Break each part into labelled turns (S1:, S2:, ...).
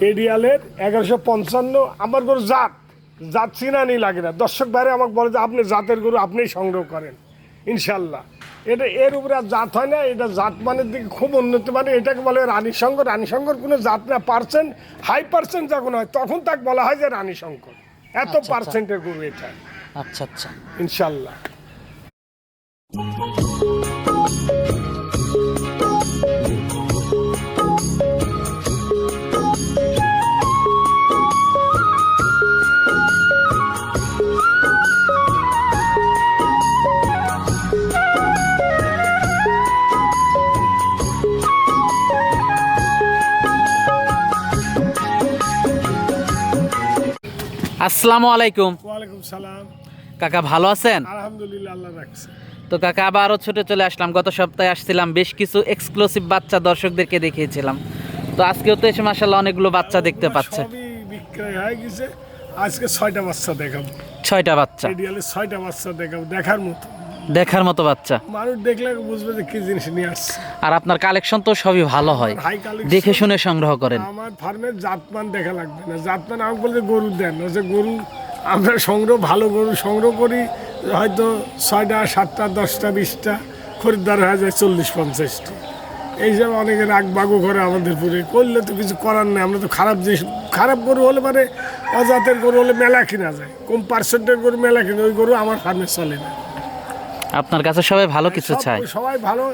S1: এডিয়ালের এগারোশো পঞ্চান্ন আমার গরু জাত। জাত চিনানি লাগে না। দর্শক বাইরে আমাকে বলে যে আপনি জাতের গরু আপনিই সংগ্রহ করেন। ইনশাল্লাহ। এটা এর উপরে আর জাত হয় না। এটা জাত মানের দিকে খুব উন্নত মানে এটাকে বলে রানী শঙ্কর। রানী শঙ্কর কোনো জাত না। পার্সেন্ট হাই পার্সেন্ট যখন হয় তখন তাকে বলা হয় যে রানী শঙ্কর। এত
S2: আচ্ছা।
S1: পার্সেন্টের গরু এটা।
S2: আচ্ছা আচ্ছা।
S1: ইনশাল্লাহ।
S2: আসসালামু আলাইকুম।
S1: ওয়ালাইকুম সালাম।
S2: কাকা ভালো আছেন?
S1: আলহামদুলিল্লাহ আল্লাহ রাখছে।
S2: তো কাকা আবারও ছুটে চলে আসলাম। গত সপ্তাহে আসছিলাম বেশ কিছু এক্সক্লুসিভ বাচ্চা দর্শকদেরকে দেখিয়েছিলাম। তো আজকেও তো এসে মাসাল্লাহ অনেকগুলো বাচ্চা দেখতে পাচ্ছে।
S1: বিক্রয় হয়ে গেছে। আজকে ছয়টা বাচ্চা দেখাবো।
S2: ছয়টা বাচ্চা।
S1: ছয়টা বাচ্চা দেখাবো দেখার মতো।
S2: দেখার মতো বাচ্চা।
S1: মানুষ দেখলে বুঝবে যে কি জিনিস নিয়ে আসছে।
S2: আর আপনার কালেকশন তো সবই ভালো হয়। দেখে শুনে সংগ্রহ করেন।
S1: আমার ফার্মের জাতমান দেখা লাগবে না। জাতমান আমাকে বলতে গরু দেন। যে গরু আমরা সংগ্রহ ভালো গরু সংগ্রহ করি। হয়তো ছয়টা সাতটা দশটা বিশটা খরিদ্দার হয়ে যায় চল্লিশ পঞ্চাশটি। এইসব অনেকে রাগ বাগু করে আমাদের পুরে। করলে তো কিছু করার নেই। আমরা তো খারাপ জিনিস খারাপ গরু হলে মানে অজাতের গরু হলে মেলা কিনা যায়। কম পার্সেন্টের গরু মেলা কিনে ওই গরু আমার ফার্মে চলে না।
S2: আপনার কাছে সবাই ভালো কিছু চায়।
S1: সবাই ভালো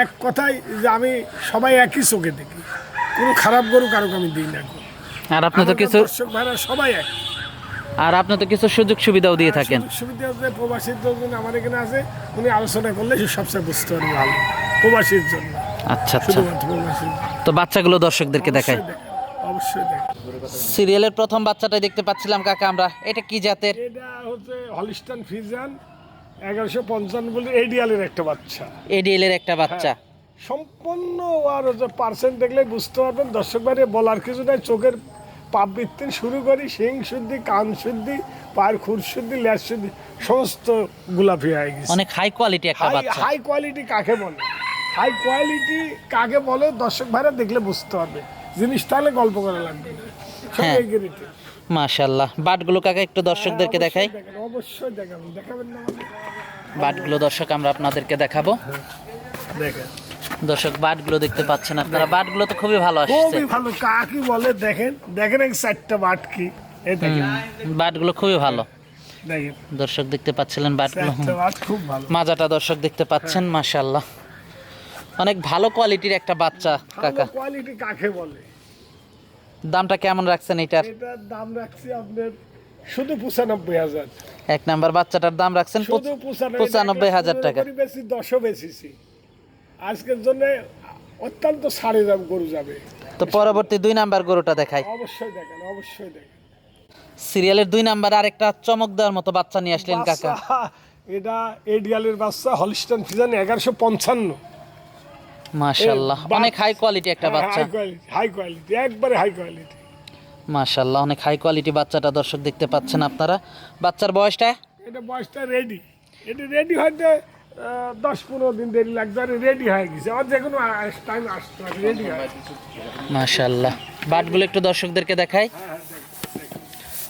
S1: এক কথাই যে আমি সবাই একই চোখে দেখি। কোনো খারাপ গরু কারোকে আমি দিই না
S2: আর আপনি তো কিছু
S1: দর্শক ভাইরা সবাই এক।
S2: আর আপনি তো কিছু সুযোগ সুবিধাও দিয়ে থাকেন।
S1: সুবিধা আছে প্রবাসীর জন্য আমার এখানে আছে উনি আলোচনা করলে সবচেয়ে বুঝতে পারবে ভালো প্রবাসীর জন্য।
S2: আচ্ছা আচ্ছা। তো বাচ্চাগুলো দর্শকদেরকে দেখাই।
S1: অবশ্যই
S2: সিরিয়ালের প্রথম বাচ্চাটাই দেখতে পাচ্ছিলাম কাকা আমরা। এটা কি জাতের?
S1: এটা হচ্ছে হলিস্টান ফিজান এগারোশো পঞ্চান্ন বলে এডিয়ালের একটা বাচ্চা।
S2: এডিএল এর একটা বাচ্চা।
S1: সম্পূর্ণ আর পার্সেন্ট দেখলে বুঝতে পারবেন দর্শক বাইরে বলার কিছু নাই চোখের পাপবৃত্তি শুরু করি শিং শুদ্ধি কান শুদ্ধি পায়ের খুর শুদ্ধি ল্যাস শুদ্ধি সমস্ত গোলাপি হয়ে গেছে।
S2: অনেক হাই কোয়ালিটি একটা বাচ্চা।
S1: হাই কোয়ালিটি কাকে বলে? হাই কোয়ালিটি কাকে বলে? দর্শক ভাইরা দেখলে বুঝতে পারবে। জিনিস তাহলে গল্প করা লাগবে না।
S2: হ্যাঁ। মাশাল্লাহ বাটগুলো কাকা একটু দর্শকদেরকে
S1: হ্যাঁ,
S2: দেখাই।
S1: অবশ্যই দেখেন, দেখাবেন দেখাবেন না
S2: বাটগুলো দর্শক আমরা আপনাদেরকে দেখাবো।
S1: দেখেন।
S2: দর্শক বাটগুলো দেখতে পাচ্ছেন আপনারা। বাটগুলো তো খুবই ভালো আসছে।
S1: খুবই ভালো কাকি বলে দেখেন দেখেন এই চারটা বাট কি এই দেখেন।
S2: বাটগুলো খুবই ভালো। দর্শক দেখতে পাচ্ছিলেন বাটগুলো হুম।
S1: খুব ভালো।
S2: মাজাটা দর্শক দেখতে পাচ্ছেন মাশাল্লাহ অনেক ভালো কোয়ালিটির একটা বাচ্চা কাকা।
S1: কোয়ালিটি কাকে বলে?
S2: দামটা কেমন রাখছেন এটার?
S1: এটার দাম রাখছি আপনার শুধু পঁচানব্বই হাজার।
S2: এক নাম্বার বাচ্চাটার দাম রাখছেন
S1: শুধু
S2: পঁচানব্বই হাজার টাকা।
S1: বেশি দশও বেশিছি আজকের জন্য অত্যন্ত সাড়ে দাম গরু যাবে।
S2: তো পরবর্তী দুই নাম্বার গরুটা দেখাই।
S1: অবশ্যই দেখেন অবশ্যই দেখেন।
S2: সিরিয়ালের দুই নাম্বার আরেকটা চমক দেওয়ার মতো বাচ্চা নিয়ে আসলেন কাকা।
S1: এটা এডিয়ালের বাচ্চা হলিস্টান ফিজান এগারোশো পঞ্চান্ন।
S2: মাশাল্লাহ
S1: বাচ্চা-
S2: অনেক হাই কোয়ালিটি একটা বাচ্চা।
S1: হাই কোয়ালিটি একবারে হাই কোয়ালিটি
S2: মাশাল্লাহ অনেক হাই কোয়ালিটি বাচ্চাটা দর্শক দেখতে পাচ্ছেন আপনারা। বাচ্চার বয়সটা?
S1: এটা বয়সটা রেডি এটা রেডি আহ, দশ পনেরো দিন দেরি লাগবে আর রেডি হয়ে গেছে। আর যে কোনো টাইম আসতে রেডি হয়।
S2: মাশাল্লাহ বাটগুলো একটু দর্শকদেরকে দেখাই।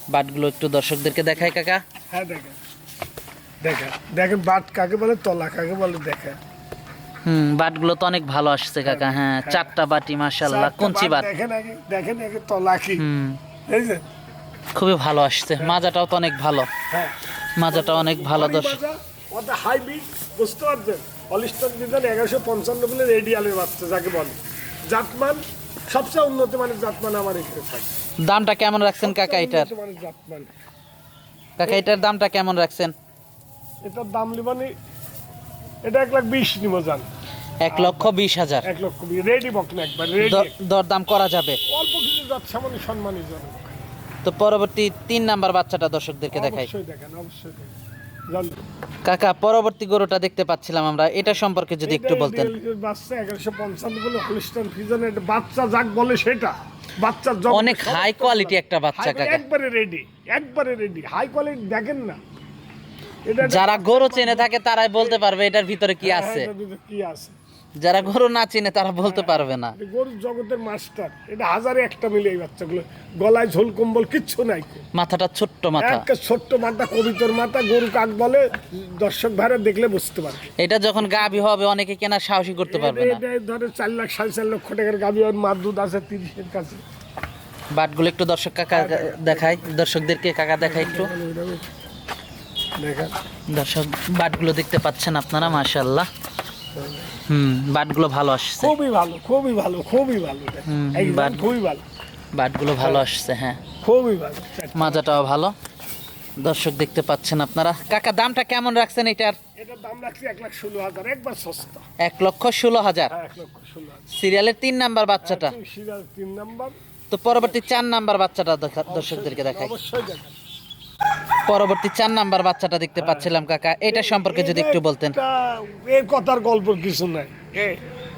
S2: বাটগুলো একটু দর্শকদেরকে দেখাই কাকা।
S1: হ্যাঁ দেখেন। দেখেন দেখেন বাট কাকে বলে তলা কাকে বলে দেখেন।
S2: হুম বাটগুলো তো অনেক ভালো আসছে কাকা। হ্যাঁ চারটা বাটি মাশাল্লাহ
S1: চারটা
S2: কুঞ্চি বাট
S1: দেখেন আগে দেখেন আগে তলা কি
S2: হুম। খুবই ভালো আসছে। মাজাটাও তো অনেক ভালো।
S1: হ্যাঁ।
S2: মাজাটা অনেক ভালো দর্শক।
S1: ওটা হাই বিট বুঝতে পারছেন? অলিস্টন দিতেন এগারোশো পঞ্চান্ন বলে রেডিয়ালের বাচ্চা যাকে বলে। জাতমান সবচেয়ে উন্নত মানের জাতমান আমার এখানে থাকে।
S2: দামটা কেমন রাখছেন কাকা এটার?
S1: জাতমান।
S2: কাকা এটার দামটা কেমন রাখছেন?
S1: এটার দাম লিবানি এটা এক লাখ বিশ নিব যান
S2: এক লক্ষ বিশ হাজার।
S1: এক লক্ষ রেডি বক একবার রেডি
S2: দরদাম করা যাবে।
S1: অল্প কিছু যাত সামান্য সম্মানী জনক
S2: তো পরবর্তী তিন নাম্বার বাচ্চাটা দর্শকদেরকে দেখাই।
S1: অবশ্যই দেখেন অবশ্যই দেখেন।
S2: কাকা পরবর্তী গরুটা দেখতে পাচ্ছিলাম আমরা। এটা সম্পর্কে যদি একটু বলতেন।
S1: বাচ্চা এগারোশো পঞ্চান্ন বলে হলিস্টান ফিজন বাচ্চা যাক বলে সেটা। বাচ্চার
S2: অনেক হাই কোয়ালিটি একটা বাচ্চা কাকা।
S1: একবারে রেডি একবারে রেডি হাই কোয়ালিটি দেখেন না।
S2: যারা গরু চেনে থাকে তারাই বলতে পারবে এটার ভিতরে কি আছে।
S1: হ্যাঁ, ভিতরে কি আছে।
S2: যারা গরু না চিনে তারা বলতে পারবে না।
S1: গরুর জগতের মাস্টার। এটা হাজারে একটা মিলে এই বাচ্চাগুলো। গলায় ঝোল কম্বল কিচ্ছু নাই
S2: মাথাটা ছোট্ট মাথা।
S1: একটা ছোট্ট মাথা কবিতর মাথা গরু কাক বলে দর্শক ভাইরা দেখলে বুঝতে পারবে।
S2: এটা যখন গাভী হবে অনেকে কেনার সাহসী করতে পারবে না।
S1: এটা ধরে চার লাখ সাড়ে চার লক্ষ টাকার গাবি ওর মার দুধ আছে তিরিশের কাছে।
S2: বাটগুলো একটু দর্শক কাকা দেখাই দর্শকদেরকে কাকা দেখাই একটু। দর্শক বাটগুলো দেখতে পাচ্ছেন আপনারা মাশাল্লাহ হুম বাটগুলো ভালো আসছে।
S1: খুবই ভালো খুবই ভালো খুবই ভালো।
S2: বাট-
S1: খুবই ভালো।
S2: বাটগুলো ভালো আসছে হ্যাঁ।
S1: খুবই ভালো
S2: মাজাটাও ভালো। দর্শক দেখতে পাচ্ছেন আপনারা। কাকা দামটা কেমন রাখছেন এটার?
S1: এটার দাম রাখছি এক লাখ ষোলো হাজার একবার সস্তা।
S2: এক লক্ষ ষোলো হাজার?
S1: হ্যাঁ এক লক্ষ ষোলো হাজার।
S2: সিরিয়ালের তিন নাম্বার বাচ্চাটা।
S1: সিরিয়াল তিন নাম্বার।
S2: তো পরবর্তী চার নাম্বার বাচ্চাটা দর্শকদেরকে দেখায়
S1: অবশ্যই
S2: পরবর্তী চার নাম্বার বাচ্চাটা দেখতে পাচ্ছিলাম কাকা। এটা সম্পর্কে যদি একটু বলতেন।
S1: এই কথার গল্প কিছু নাই।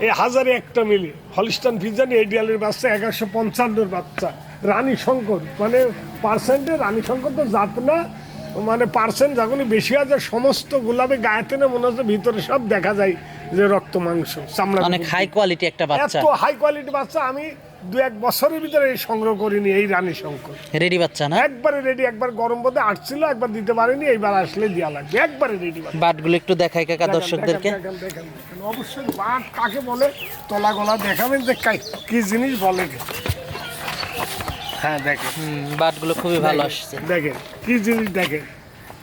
S1: এই হাজারে একটা মিলি হলিস্টান ফিজান এডিয়ালের বাচ্চা এগারোশো পঞ্চান্নর বাচ্চা রানী শঙ্কর। মানে পার্সেন্টে রানী শঙ্কর তো জাত না। মানে পার্সেন্ট যখনই বেশি হয় যায় সমস্ত গোলাপে গায়েতে না মনে হচ্ছে ভিতরে সব দেখা যায় যে রক্ত মাংস
S2: অনেক হাই কোয়ালিটি একটা বাচ্চা।
S1: এত হাই কোয়ালিটি বাচ্চা আমি দু এক বছরের ভিতরে এই সংগ্রহ করিনি এই রানী শঙ্কর।
S2: রেডি বাচ্চা না?
S1: একবারে রেডি একবার গরম বোধে আসছিল একবার দিতে পারিনি এইবার আসলে দেওয়া লাগবে একবারে রেডি
S2: বাটগুলো একটু দেখাই কাকা দর্শকদেরকে।
S1: অবশ্যই বাট কাকে বলে? তলা গলা দেখাবেন যে কাই- কি জিনিস বলে। হ্যাঁ দেখেন।
S2: হুম, বাটগুলো খুবই ভালো আসছে।
S1: দেখেন কি জিনিস দেখেন।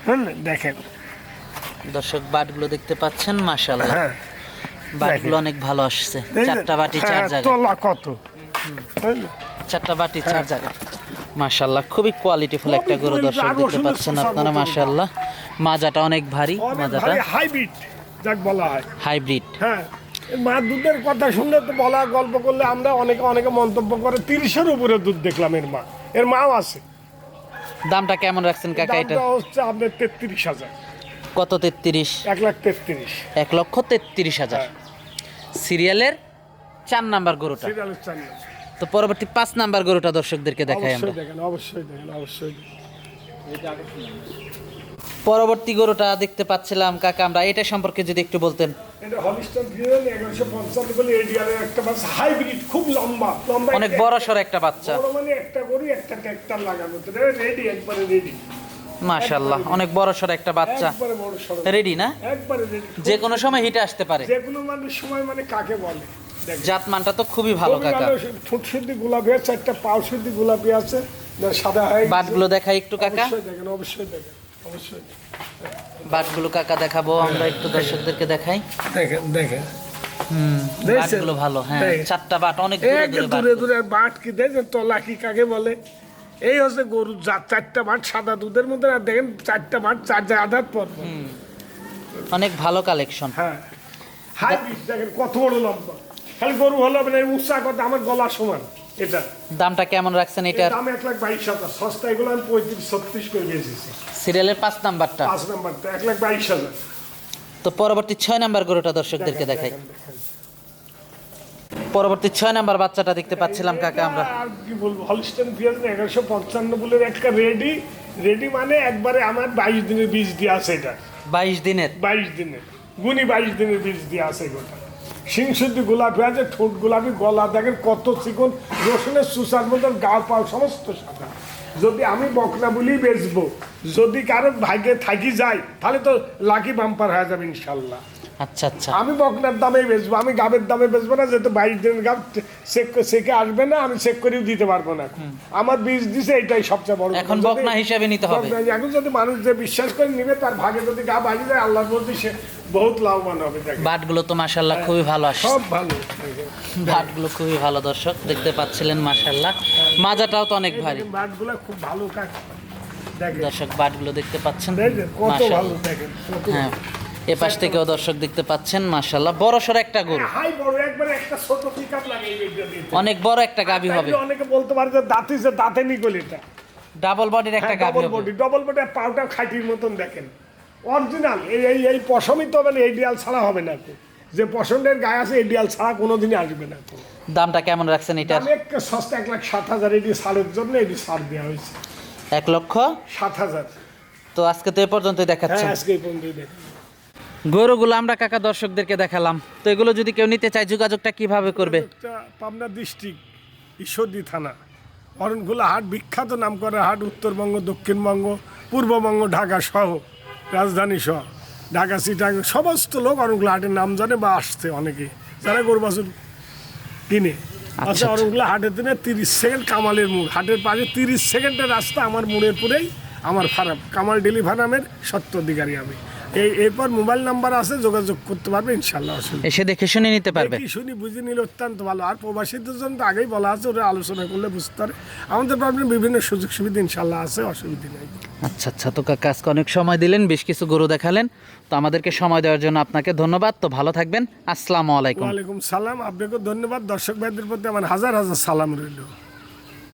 S1: হ্যাঁ দেখেন।
S2: দর্শক বাটগুলো দেখতে পাচ্ছেন মাশাল্লাহ
S1: হ্যাঁ
S2: বাটগুলো অনেক ভালো আসছে। চারটা বাটি চার
S1: হ্যাঁ,
S2: জায়গায়।
S1: তলা কত?
S2: চারটা বাটি চার জায়গায় মাশাল্লাহ খুবই কোয়ালিটিফুল একটা গরু দর্শক দেখতে পাচ্ছেন আপনারা। মাশাল্লাহ মাজাটা অনেক ভারী মাজাটা
S1: হাইব্রিড যাক বলা হয়।
S2: হাইব্রিড
S1: হ্যাঁ মা দুধের কথা শুনলে তো বলা গল্প করলে আমরা অনেকে অনেকে মন্তব্য করে তিরিশের উপরে দুধ দেখলাম এর মা। এর মাও আছে।
S2: দামটা কেমন রাখছেন কাকা এটা?
S1: হচ্ছে আপনার তেত্রিশ হাজার।
S2: কত তেত্রিশ?
S1: এক লাখ তেত্রিশ।
S2: এক লক্ষ তেত্রিশ হাজার।
S1: হ্যাঁ।
S2: সিরিয়ালের চার নাম্বার গরুটা।
S1: সিরিয়ালের চ্যানেল
S2: তো পরবর্তী পাঁচ নাম্বার গরুটা দর্শকদেরকে দেখাই আমরা।
S1: দেখেন অবশ্যই দেখেন অবশ্যই
S2: পরবর্তী গরুটা দেখতে পাচ্ছিলাম কাকা আমরা এটা সম্পর্কে যদি একটু বলতেন। অনেক বড় সড় একটা বাচ্চা।
S1: মানে
S2: মাশাল্লাহ অনেক বড় সড় একটা বাচ্চা। রেডি না? যে কোনো সময় হিটে আসতে পারে।
S1: যে কোনো সময় মানে কাকে বলে?
S2: জাত মানটা তো খুবই ভালো কাকা।
S1: ঠোঁট শুদ্ধি গোলাপি আছে চারটা পাও সিদ্ধি গোলাপি আছে সাদা হয়।
S2: বাটগুলো দেখাই একটু কাকা।
S1: অবশ্যই দেখেন অবশ্যই দেখেন অবশ্যই
S2: বাটগুলো কাকা দেখাবো আমরা একটু দর্শকদেরকে দেখাই।
S1: দেখেন দেখেন।
S2: বাটগুলো ভালো হ্যাঁ চারটা বাট অনেক দূরে দূরে বাট।
S1: কি দেখেন তলা কি কাকে বলে? এই হচ্ছে গরুর জাত চারটা সাদা দুধের মধ্যে আর দেখেন চারটা চার আধার পর। পর।
S2: অনেক ভালো কালেকশন।
S1: হ্যাঁ। হাইব্রিড দেখেন কত বড় লম্বা। খালি গরু হলো মানে উৎসাহ কথা আমার গলা সমান এটা।
S2: দামটা কেমন রাখছেন
S1: এটার? দাম এক লাখ বাইশ হাজার সস্তা এগুলো আমি পঁয়ত্রিশ ছত্রিশ করে বেঁচেছি
S2: সিরিয়ালের পাঁচ নাম্বারটা?
S1: পাঁচ নাম্বারটা এক লাখ বাইশ হাজার।
S2: তো পরবর্তী ছয় নাম্বার গরুটা দর্শকদেরকে দেখাই। পরবর্তী ছয় নাম্বার বাচ্চাটা দেখতে পাচ্ছিলাম কাকা আমরা।
S1: আর কি বলব হলিস্টন ফিয়াজ এগারোশো পঞ্চান্ন বলে একটা রেডি। রেডি মানে একবারে আমার বাইশ দিনের বীজ দিয়ে আছে এটা।
S2: বাইশ দিনের?
S1: বাইশ দিনের গুনি বাইশ দিনের বীজ দিয়ে আছে গোটা। সিং শুদ্ধি গোলাপি আছে, ঠোঁট গোলাপি, গলা দেখেন কত চিকন রসুনের সুসার মতন গা পাও সমস্ত সাদা। যদি আমি বকনা বলি বেচবো, যদি কারও ভাগ্যে থাকি যায়, তাহলে তো লাকি বাম্পার হয়ে যাবে ইনশাল্লাহ।
S2: আচ্ছা আচ্ছা।
S1: আমি বকনার দামেই বেচবো আমি গাবের দামে বেচবো না যেহেতু বাইশ দিনের গাব চেক সেকে আসবে না আমি চেক করেও দিতে পারব না আমার বীজ দিছে এটাই সবচেয়ে বড়
S2: এখন বকনা হিসাবে নিতে হবে।
S1: এখন যদি মানুষ যে বিশ্বাস করে নিবে তার ভাগে যদি গা বাড়ি যায় আল্লাহর মধ্যে সে বহুত লাভবান হবে
S2: বাটগুলো তো মাশাল্লাহ খুবই ভালো আসছে।
S1: সব ভালো।
S2: বাটগুলো খুবই ভালো দর্শক দেখতে পাচ্ছিলেন মাশাল্লাহ মাজাটাও তো অনেক ভারী।
S1: বাটগুলো খুব ভালো কাজ
S2: দর্শক বাটগুলো দেখতে পাচ্ছেন।
S1: কত ভালো দেখেন
S2: হ্যাঁ। এ পাশ থেকেও দর্শক দেখতে পাচ্ছেন মাশাল্লাহ বড় সড় একটা গরু।
S1: হাই বড় একবারে একটা ছোট পিকআপ লাগে এই
S2: অনেক বড় একটা গাভী হবে।
S1: অনেকে বলতে পারে যে দাঁতি যে দাঁতে নিকল এটা।
S2: ডাবল বডির একটা গাভী
S1: ডবল
S2: হবে
S1: বডি ডবল বডি পাউটা খাঁটির মতন দেখেন। অরিজিনাল এই এই এই পশমই তো হবে না এই ডিয়াল ছাড়া হবে না যে পছন্দের গায়ে আছে এই ডিয়াল ছাড়া কোনোদিনই আসবে না
S2: দামটা কেমন রাখছেন
S1: এটা একটা সস্তা এক লাখ সাত হাজার এটি সারের জন্য এটি সার দেওয়া হয়েছে।
S2: এক লক্ষ?
S1: সাত হাজার।
S2: তো আজকে তো এ পর্যন্তই
S1: হ্যাঁ
S2: দেখাচ্ছেন
S1: আজকে এই পর্যন্তই দেখেন
S2: গরুগুলো আমরা কাকা দর্শকদেরকে দেখালাম। তো এগুলো যদি কেউ নিতে চায় যোগাযোগটা কীভাবে করবে?
S1: পাবনা ডিস্ট্রিক্ট ঈশ্বরদী থানা। অরণখোলা হাট বিখ্যাত নাম করা হাট উত্তরবঙ্গ দক্ষিণবঙ্গ পূর্ববঙ্গ ঢাকা সহ রাজধানী সহ ঢাকা সিটাং সমস্ত লোক অরণখোলা হাটের নাম জানে বা আসছে অনেকে। যারা গরু বাছুর কিনে। আচ্ছা
S2: আচ্ছা।
S1: অরণখোলা হাটের দিনে তিরিশ সেকেন্ড কামালের মোড়। হাটের পাশে তিরিশ সেকেন্ডের রাস্তা আমার মোড়ের পরেই আমার ফার্ম কামাল ডেলি ফার্মের সত্য অধিকারী আমি। এই এরপর মোবাইল নাম্বার আছে যোগাযোগ করতে পারবে ইনশাল্লাহ
S2: এসে দেখে শুনে নিতে পারবে।
S1: কি শুনি বুঝে নিলে অত্যন্ত ভালো। আর প্রবাসীদের জন্য তো আগেই বলা আছে ওরা আলোচনা করলে বুঝতে পারে। আমাদের প্রবলেম বিভিন্ন সুযোগ সুবিধা ইনশাল্লাহ আছে অসুবিধা নেই।
S2: আচ্ছা আচ্ছা তো কাকা আজকে অনেক সময় দিলেন বেশ কিছু গরু দেখালেন। তো আমাদেরকে সময় দেওয়ার জন্য আপনাকে ধন্যবাদ। তো ভালো থাকবেন। আসসালামু আলাইকুম।
S1: ওয়ালাইকুম সালাম। আপনাকে ধন্যবাদ। দর্শক ভাইদের প্রতি আমার হাজার হাজার সালাম রইল।